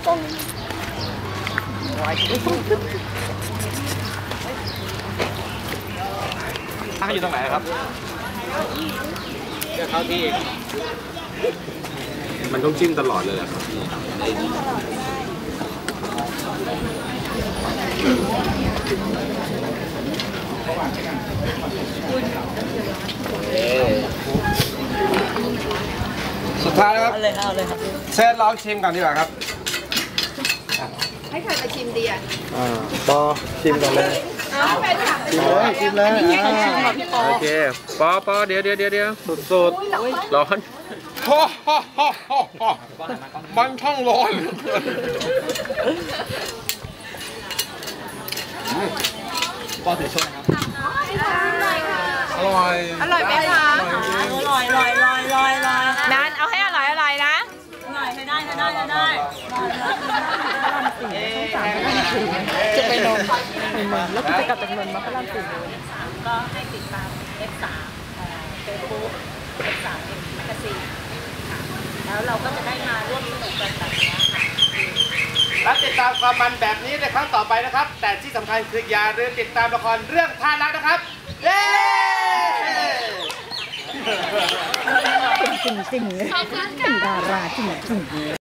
มองกล้องตั้งอยู่ตรงไหนครับจะเข้าที่ มันต้องจิ้มตลอดเลยเหรอครับสุดท้ายแล้วครับ เอาเลยครับเอาเลยครับเชฟลองชิมก่อนดีกว่าครับ ให้ใครมาชิมดีอะอ่าปอชิมก่อนเลยเอาแฟนคลับชิมเลยชิมเลยอ่าโอเคปอปอเดี๋ยวเดี๋ยวเดี๋ยวเดี๋ยวสุดสุดร้อนฮ่าฮ่าฮ่าฮ่าฮ่ามันช่างร้อนปอถือช่วยนะครับ อร่อย อร่อยไหม จะไปนอนแล้วคุณจะกลับจากนนท์มาพระรามสี่ก็ให้ติดตาม F3 เฟซบุ๊ก F3 แมกกาซีนแล้วเราก็จะได้มาร่วมสนุกกันแบบนี้ค่ะและติดตามความมันแบบนี้ในครั้งต่อไปนะครับ แต่ที่สำคัญคืออย่าลืมติดตามละครเรื่องท่ารักนะครับ เย้จริงจริงๆเป็นดาราจริงจริง